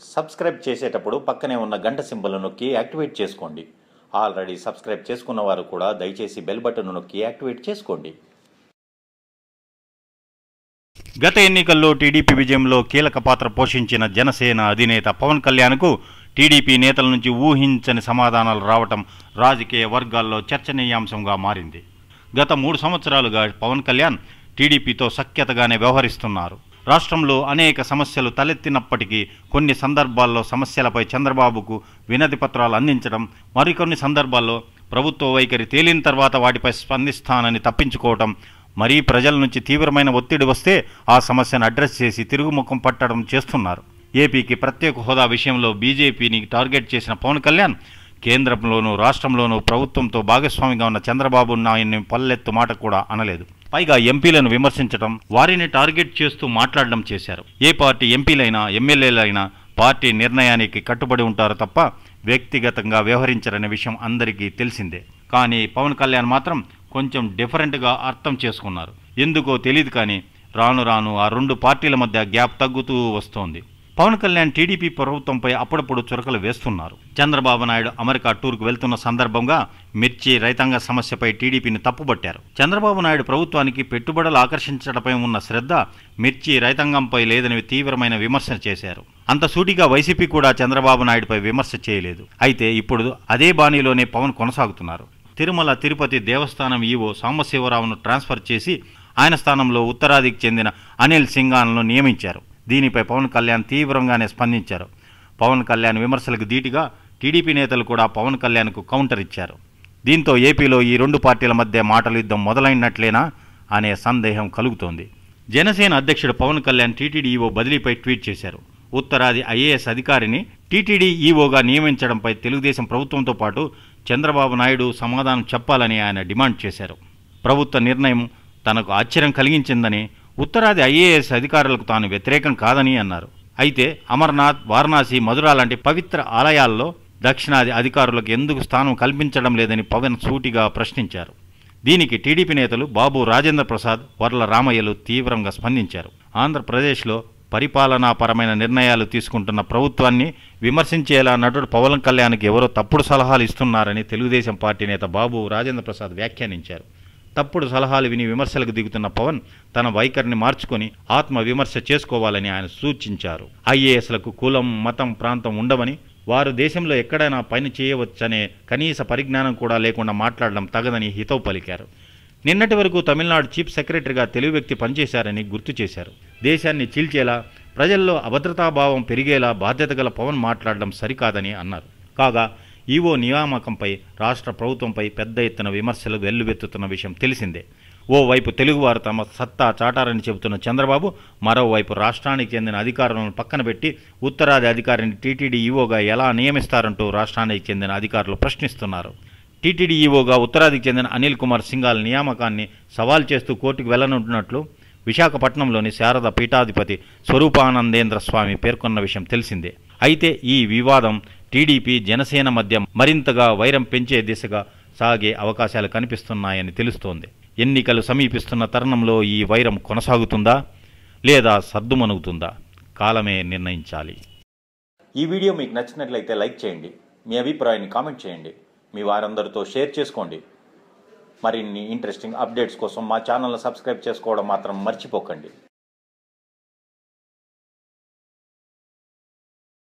Subscribe చేసేటప్పుడు పక్కనే ఉన్న గంట సింబల్ నొక్కి యాక్టివేట్ చేసుకోండి. ఆల్రెడీ సబ్స్క్రైబ్ చేసుకున్న వారు కూడా దయచేసి బెల్ బటన్ నొక్కి యాక్టివేట్ చేసుకోండి. గత ఎన్నికల్లో టీడీపీ విజయంలో కీలక పాత్ర పోషించిన జనసేన అధినేత పవన్ కళ్యాణ్కు టీడీపీ నేతల నుంచి ఊహించని సమాధానాలు రావటం రాజకీయ వర్గాల్లో చర్చనీయాంశంగా మారింది. గత మూడు సంవత్సరాలుగా పవన్ కళ్యాణ్ టీడీపీతో సఖ్యతగానే వ్యవహరిస్తున్నారు. రాష్ట్రంలో అనేక సమస్యలు తలెత్తినప్పటికీ కొన్ని సందర్భాల్లో సమస్యలపై చంద్రబాబుకు వినతి పత్రాలు అందించడం మరికొన్ని సందర్భాల్లో ప్రభుత్వ వైఖరి తేలిన తర్వాత వాటిపై స్పందిస్తానని తప్పించుకోవటం మరీ ప్రజల నుంచి తీవ్రమైన ఒత్తిడి వస్తే ఆ సమస్యను అడ్రస్ చేసి తిరుగుముఖం పట్టడం చేస్తున్నారు. ఏపీకి ప్రత్యేక హోదా విషయంలో బీజేపీని టార్గెట్ చేసిన పవన్ కళ్యాణ్ కేంద్రంలోనూ రాష్ట్రంలోనూ ప్రభుత్వంతో భాగస్వామిగా ఉన్న చంద్రబాబు నాయన్ని పల్లెత్తు మాట కూడా అనలేదు. పైగా ఎంపీలను విమర్శించడం వారిని టార్గెట్ చేస్తూ మాట్లాడడం చేశారు. ఏ పార్టీ ఎంపీలైనా ఎమ్మెల్యేలైనా పార్టీ నిర్ణయానికి కట్టుబడి ఉంటారు తప్ప వ్యక్తిగతంగా వ్యవహరించరనే విషయం అందరికీ తెలిసిందే. కానీ పవన్ కళ్యాణ్ మాత్రం కొంచెం డిఫరెంట్గా అర్థం చేసుకున్నారు. ఎందుకో తెలియదు కానీ రాను రాను ఆ రెండు పార్టీల మధ్య గ్యాప్ తగ్గుతూ వస్తోంది. పవన్ కళ్యాణ్ టీడీపీ ప్రభుత్వంపై అప్పుడప్పుడు చురకలు వేస్తున్నారు. చంద్రబాబు నాయుడు అమెరికా టూర్కు వెళ్తున్న సందర్భంగా మిర్చి రైతాంగ సమస్యపై టీడీపీని తప్పుపట్టారు చంద్రబాబు నాయుడు ప్రభుత్వానికి పెట్టుబడులు ఆకర్షించడంపై ఉన్న శ్రద్ధ మిర్చి రైతాంగంపై లేదని తీవ్రమైన విమర్శ చేశారు. అంత సూటిగా వైసీపీ కూడా చంద్రబాబు నాయుడుపై విమర్శ చేయలేదు. అయితే ఇప్పుడు అదే బాణీలోనే పవన్ కొనసాగుతున్నారు. తిరుమల తిరుపతి దేవస్థానం ఈవో సాంబశివరావును ట్రాన్స్ఫర్ చేసి ఆయన స్థానంలో ఉత్తరాదికి చెందిన అనిల్ సింగాన్ను నియమించారు. దీనిపై పవన్ కళ్యాణ్ తీవ్రంగానే స్పందించారు. పవన్ కళ్యాణ్ విమర్శలకు ధీటుగా టీడీపీ నేతలు కూడా పవన్ కళ్యాణ్కు కౌంటర్ ఇచ్చారు. దీంతో ఏపీలో ఈ రెండు పార్టీల మధ్య మాటల యుద్ధం మొదలైనట్లేనా అనే సందేహం కలుగుతోంది. జనసేన అధ్యక్షుడు పవన్ కళ్యాణ్ టీటీడీ ఈవో బదిలీపై ట్వీట్ చేశారు. ఉత్తరాది ఐఏఎస్ అధికారిని టీటీడీ ఈవోగా నియమించడంపై తెలుగుదేశం ప్రభుత్వంతో పాటు చంద్రబాబు నాయుడు సమాధానం చెప్పాలని ఆయన డిమాండ్ చేశారు. ప్రభుత్వ నిర్ణయం తనకు ఆశ్చర్యం కలిగించిందని ఉత్తరాది ఐఏఎస్ అధికారులకు తాను వ్యతిరేకం కాదని అన్నారు. అయితే అమర్నాథ్ వారణాసి మధుర లాంటి పవిత్ర ఆలయాల్లో దక్షిణాది అధికారులకు ఎందుకు స్థానం కల్పించడం లేదని పవన్ సూటిగా ప్రశ్నించారు. దీనికి టీడీపీ నేతలు బాబు రాజేంద్ర ప్రసాద్ వర్ల రామయ్యలు తీవ్రంగా స్పందించారు. ఆంధ్రప్రదేశ్లో పరిపాలనాపరమైన నిర్ణయాలు తీసుకుంటున్న ప్రభుత్వాన్ని విమర్శించేలా నటుడు పవన్ కళ్యాణ్కి ఎవరో తప్పుడు సలహాలు ఇస్తున్నారని తెలుగుదేశం పార్టీ నేత బాబు రాజేంద్ర ప్రసాద్ వ్యాఖ్యానించారు. తప్పుడు సలహాలు విని విమర్శలకు దిగుతున్న పవన్ తన వైఖరిని మార్చుకొని ఆత్మ విమర్శ చేసుకోవాలని ఆయన సూచించారు. ఐఏఎస్లకు కులం మతం ప్రాంతం ఉండవని వారు దేశంలో ఎక్కడైనా పని చేయవచ్చనే కనీస పరిజ్ఞానం కూడా లేకుండా మాట్లాడడం తగదని హితవు పలికారు. నిన్నటి వరకు తమిళనాడు చీఫ్ సెక్రటరీగా తెలుగు వ్యక్తి పనిచేశారని గుర్తు చేశారు. దేశాన్ని చీల్చేలా ప్రజల్లో అభద్రతాభావం పెరిగేలా బాధ్యత గల పవన్ మాట్లాడడం సరికాదని అన్నారు. కాగా ఈవో నియామకంపై రాష్ట్ర ప్రభుత్వంపై పెద్ద ఎత్తున విమర్శలు వెల్లువెత్తుతున్న విషయం తెలిసిందే. ఓవైపు తెలుగువారు తమ సత్తా చాటారని చెబుతున్న చంద్రబాబు మరోవైపు రాష్ట్రానికి చెందిన అధికారులను పక్కన పెట్టి ఉత్తరాది అధికారిని టీటీడీ ఈవోగా ఎలా నియమిస్తారంటూ రాష్ట్రానికి చెందిన అధికారులు ప్రశ్నిస్తున్నారు. టీటీడీ ఈవోగా ఉత్తరాదికి చెందిన అనిల్ కుమార్ సింగాల్ నియామకాన్ని సవాల్ చేస్తూ కోర్టుకు వెళ్ళనుంటున్నట్లు విశాఖపట్నంలోని శారద పీఠాధిపతి స్వరూపానందేంద్ర స్వామి పేర్కొన్న విషయం తెలిసిందే. అయితే ఈ వివాదం టీడీపీ జనసేన మధ్య మరింతగా వైరం పెంచే దిశగా సాగే అవకాశాలు కనిపిస్తున్నాయని తెలుస్తోంది. ఎన్నికలు సమీపిస్తున్న తరుణంలో ఈ వైరం కొనసాగుతుందా? లేదా సర్దుమనుగుతుందా కాలమే నిర్ణయించాలి. ఈ వీడియో మీకు నచ్చినట్లయితే లైక్ చేయండి. మీ అభిప్రాయాన్ని కామెంట్ చేయండి. మీ వారందరితో షేర్ చేసుకోండి. మరిన్ని ఇంట్రెస్టింగ్ అప్డేట్స్ కోసం మా ఛానల్ని సబ్స్క్రైబ్ చేసుకోవడం మాత్రం మర్చిపోకండి.